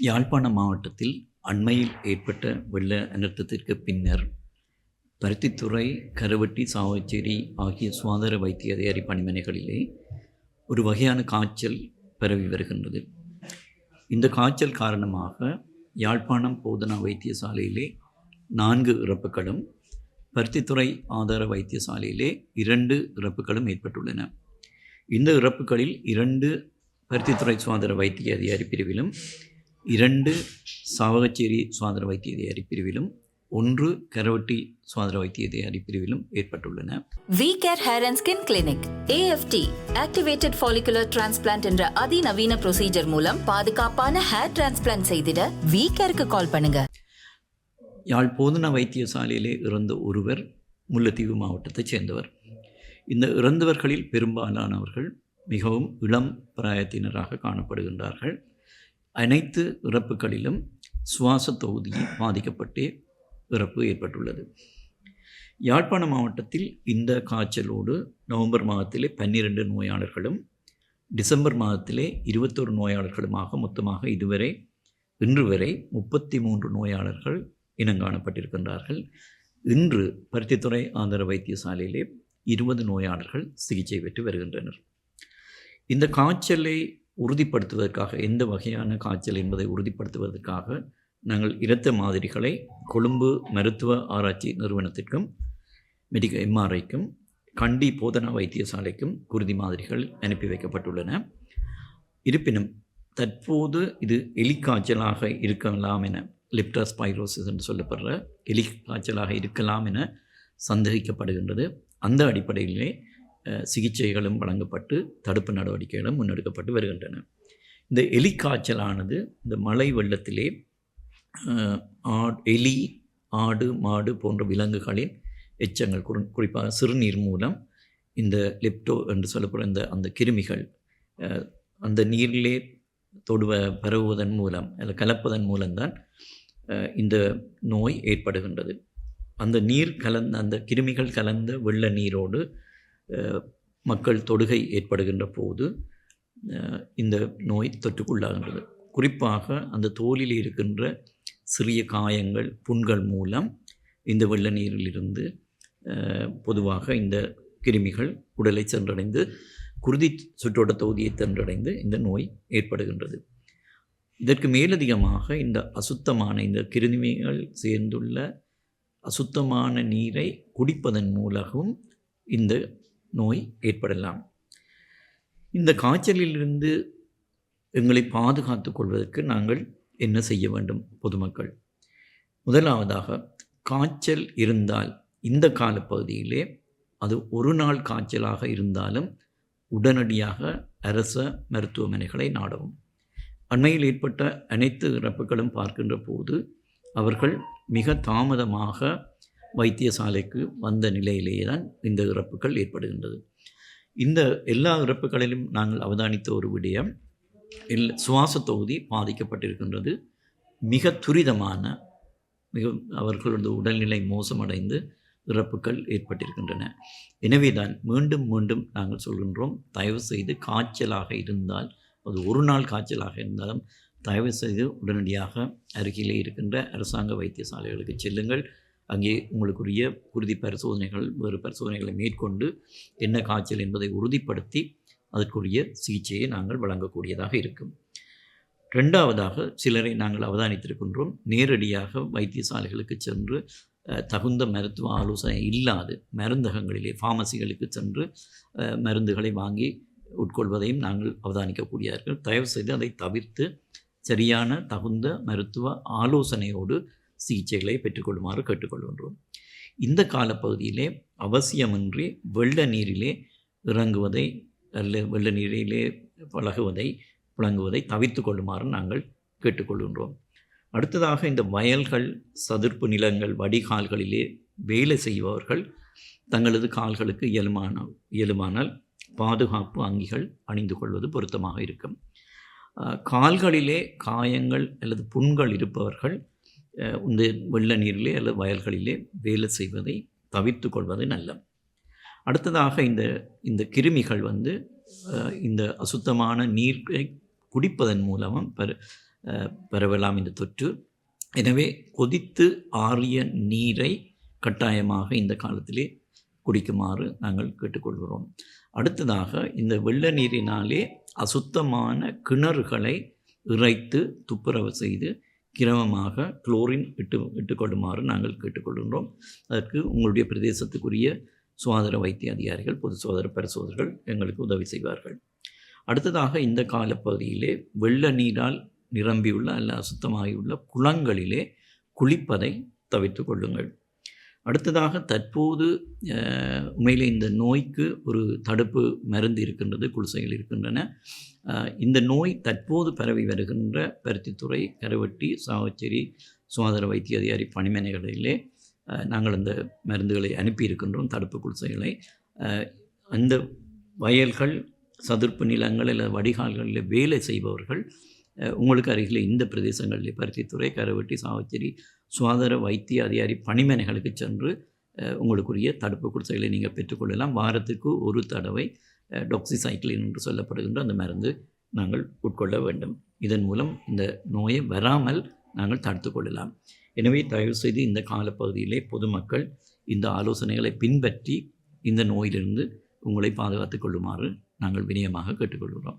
யாழ்ப்பாண மாவட்டத்தில் அண்மையில் ஏற்பட்ட வெள்ள அனர்த்தத்திற்கு பின்னர் பருத்தித்துறை கருவட்டி சாவச்சேரி ஆகிய சுகாதார வைத்திய அதிகாரி பணிமனைகளிலே ஒரு வகையான காய்ச்சல் பரவி வருகின்றது. இந்த காய்ச்சல் காரணமாக யாழ்ப்பாணம் போதனா வைத்தியசாலையிலே நான்கு இறப்புகளும் பருத்தித்துறை ஆதார வைத்தியசாலையிலே இரண்டு இறப்புகளும் ஏற்பட்டுள்ளன. இந்த இறப்புகளில் இரண்டு பருத்தித்துறை சுகாதார வைத்திய அதிகாரி பிரிவிலும் இரண்டு சாவகச்சேரி சுகாதார வைத்திய அதிகாரி பிரிவிலும் ஒன்று கரவட்டி சுகாதார வைத்திய அதிகாரி பிரிவிலும் ஏற்பட்டுள்ளன V care hair and skin clinic AFT activated follicular transplant என்ற அதிநவீன ப்ரொசீஜர் மூலம் பாதுகாப்பான ஹேர் டிரான்ஸ்பிளான்ட் செய்திட வி கேருக்கு கால் பண்ணுங்க. யாழ் போதனா வைத்தியசாலையிலே இறந்த ஒருவர் முல்லைத்தீவு மாவட்டத்தைச் சேர்ந்தவர். இந்த இறந்தவர்களில் பெரும்பாலானவர்கள் மிகவும் இளம் பிராயத்தினராக காணப்படுகின்றார்கள். அனைத்து இறப்புகளிலும் சுவாச தொகுதி பாதிக்கப்பட்டே இறப்பு ஏற்பட்டுள்ளது. யாழ்ப்பாண மாவட்டத்தில் இந்த காய்ச்சலோடு நவம்பர் மாதத்திலே பன்னிரண்டு நோயாளர்களும் டிசம்பர் மாதத்திலே இருபத்தொரு நோயாளர்களுமாக மொத்தமாக இதுவரை இன்று வரை முப்பத்தி மூன்று நோயாளர்கள் இனங்காணப்பட்டிருக்கின்றார்கள். இன்று பருத்தித்துறை ஆந்திர வைத்தியசாலையிலே இருபது நோயாளர்கள் சிகிச்சை பெற்று வருகின்றனர். இந்த காய்ச்சலை உறுதிப்படுத்துவதற்காக எந்த வகையான காய்ச்சல் என்பதை உறுதிப்படுத்துவதற்காக நாங்கள் இரத்த மாதிரிகளை கொழும்பு மருத்துவ ஆராய்ச்சி நிறுவனத்திற்கும் மெடிக்கல் எம்ஆர்ஐக்கும் கண்டி போதனா வைத்தியசாலைக்கும் குருதி மாதிரிகள் அனுப்பி வைக்கப்பட்டுள்ளன. இருப்பினும் தற்போது இது எலிக்காய்ச்சலாக இருக்கலாம் என லிப்டாஸ்பைரோசிஸ் என்று சொல்லப்படுற எலி காய்ச்சலாக இருக்கலாம் என சந்தேகிக்கப்படுகின்றது. அந்த அடிப்படையிலே சிகிச்சைகளும் வழங்கப்பட்டு தடுப்பு நடவடிக்கைகளும் முன்னெடுக்கப்பட்டு வருகின்றன. இந்த எலி காய்ச்சலானது இந்த மழை வெள்ளத்திலே எலி ஆடு மாடு போன்ற விலங்குகளின் எச்சங்கள் குறி குறிப்பாக சிறுநீர் மூலம் இந்த லெப்டோ என்று சொல்லப்படும் இந்த அந்த கிருமிகள் அந்த நீரிலே தொடுவ பரவுவதன் மூலம் அதில் கலப்பதன் மூலம்தான் இந்த நோய் ஏற்படுகின்றது. அந்த நீர் கலந்த அந்த கிருமிகள் கலந்த வெள்ள நீரோடு மக்கள் தொடுகை ஏற்படுகின்ற போது இந்த நோய் தொற்றுக்குள்ளாகின்றது. குறிப்பாக அந்த தோலில் இருக்கின்ற சிறிய காயங்கள் புண்கள் மூலம் இந்த வெள்ள நீரிலிருந்து பொதுவாக இந்த கிருமிகள் உடலை சென்றடைந்து குருதி சுற்றோட்ட தொகுதியை சென்றடைந்து இந்த நோய் ஏற்படுகின்றது. இதற்கு மேலதிகமாக இந்த அசுத்தமான இந்த கிருமிகள் சேர்ந்துள்ள அசுத்தமான நீரை குடிப்பதன் மூலமும் இந்த நோய் ஏற்படலாம். இந்த காய்ச்சலிலிருந்து எங்களை பாதுகாத்துக் கொள்வதற்கு நாங்கள் என்ன செய்ய வேண்டும் பொதுமக்கள்? முதலாவதாக காய்ச்சல் இருந்தால் இந்த காலப்பகுதியிலே அது ஒரு நாள் காய்ச்சலாக இருந்தாலும் உடனடியாக அரச மருத்துவமனைகளை நாடவும். அண்மையில் ஏற்பட்ட அனைத்து இறப்புகளும் பார்க்கின்ற போது அவர்கள் மிக தாமதமாக வைத்தியசாலைக்கு வந்த நிலையிலேயே தான் இந்த இறப்புகள் ஏற்படுகின்றது. இந்த எல்லா இறப்புகளிலும் நாங்கள் அவதானித்த ஒரு விடயம் எல் சுவாச தொகுதி பாதிக்கப்பட்டிருக்கின்றது. மிக துரிதமான மிக அவர்களது உடல்நிலை மோசமடைந்து இறப்புகள் ஏற்பட்டிருக்கின்றன. எனவே தான் மீண்டும் மீண்டும் நாங்கள் சொல்கின்றோம் தயவு செய்து காய்ச்சலாக இருந்தால் அது ஒரு நாள் காய்ச்சலாக இருந்தாலும் தயவு செய்து உடனடியாக அருகிலே இருக்கின்ற அரசாங்க வைத்தியசாலைகளுக்கு செல்லுங்கள். அங்கே உங்களுக்குரிய உறுதி பரிசோதனைகள் வேறு பரிசோதனைகளை மேற்கொண்டு என்ன காய்ச்சல் என்பதை உறுதிப்படுத்தி அதற்குரிய சிகிச்சையை நாங்கள் வழங்கக்கூடியதாக இருக்கும். ரெண்டாவதாக சிலரை நாங்கள் அவதானித்திருக்கின்றோம். நேரடியாக வைத்தியசாலைகளுக்கு சென்று தகுந்த மருத்துவ ஆலோசனை இல்லாது மருந்தகங்களிலே ஃபார்மசிகளுக்கு சென்று மருந்துகளை வாங்கி உட்கொள்வதையும் நாங்கள் அவதானிக்கக்கூடியார்கள். தயவு செய்து அதை தவிர்த்து சரியான தகுந்த மருத்துவ ஆலோசனையோடு சிகிச்சைகளை பெற்றுக்கொள்ளுமாறு கேட்டுக்கொள்கின்றோம். இந்த காலப்பகுதியிலே அவசியமின்றி வெள்ள நீரிலே இறங்குவதை அல்ல வெள்ள நீரிலே பழகுவதை புழங்குவதை தவிர்த்து கொள்ளுமாறு நாங்கள் கேட்டுக்கொள்கின்றோம். அடுத்ததாக இந்த வயல்கள் சதுர்ப்பு நிலங்கள் வடிகால்களிலே வேலை செய்பவர்கள் தங்களது கால்களுக்கு இயலுமான இயலுமானால் பாதுகாப்பு அங்கிகள் அணிந்து கொள்வது பொருத்தமாக இருக்கும். கால்களிலே காயங்கள் அல்லது புண்கள் இருப்பவர்கள் இந்த வெள்ள நீரிலே அல்லது வயல்களிலே வேலை செய்வதை தவிர்த்து கொள்வது நல்லது அடுத்ததாக இந்த இந்த கிருமிகள் வந்து இந்த அசுத்தமான நீரை குடிப்பதன் மூலமும் பெற பெறவலாம் பரவலாம் இந்த தொற்று. எனவே கொதித்து ஆறிய நீரை கட்டாயமாக இந்த காலத்திலே குடிக்குமாறு நாங்கள் கேட்டுக்கொள்கிறோம். அடுத்ததாக இந்த வெள்ள நீரினாலே அசுத்தமான கிணறுகளை இறைத்து துப்புரவு செய்து கிரமமாக குளோரின் இட்டு இட்டுக்கொள்ளுமாறு நாங்கள் கேட்டுக்கொள்கின்றோம். அதற்கு உங்களுடைய பிரதேசத்துக்குரிய சுகாதார வைத்திய அதிகாரிகள் பொது சுகாதார பரிசோதர்கள் எங்களுக்கு உதவி செய்வார்கள். அடுத்ததாக இந்த காலப்பகுதியிலே வெள்ள நீரால் நிரம்பியுள்ள அல்ல அசுத்தமாகியுள்ள குளங்களிலே குளிப்பதை தவிர்த்து கொள்ளுங்கள். அடுத்ததாக தற்போது உண்மையில் இந்த நோய்க்கு ஒரு தடுப்பு மருந்து இருக்கின்றது குளிசைகள் இருக்கின்றன. இந்த நோய் தற்போது பரவி வருகின்ற பருத்தித்துறை கருவட்டி சாவச்சேரி சுகாதார வைத்திய அதிகாரி பணிமனைகளிலே நாங்கள் அந்த மருந்துகளை அனுப்பியிருக்கின்றோம் தடுப்பு குளிசைகளை அந்த வயல்கள் சதுர்ப்பு நிலங்கள் இல்லை வடிகால்களில் வேலை செய்பவர்கள் உங்களுக்கு அருகில் இந்த பிரதேசங்களில் பருத்தித்துறை கருவட்டி சாவச்சேரி சுகாதார வைத்திய அதிகாரி பணிமனைகளுக்கு சென்று உங்களுக்குரிய தடுப்பு குடிசைகளை நீங்கள் பெற்றுக்கொள்ளலாம் வாரத்துக்கு ஒரு தடவை டொக்சிசைக்கிளின் என்று சொல்லப்படுகின்ற அந்த மருந்து நாங்கள் உட்கொள்ள வேண்டும். இதன் மூலம் இந்த நோயை வராமல் நாங்கள் தடுத்து கொள்ளலாம். எனவே தயவுசெய்து இந்த காலப்பகுதியிலே பொதுமக்கள் இந்த ஆலோசனைகளை பின்பற்றி இந்த நோயிலிருந்து உங்களை பாதுகாத்துக் கொள்ளுமாறு நாங்கள் வினயமாக கேட்டுக்கொள்கிறோம்.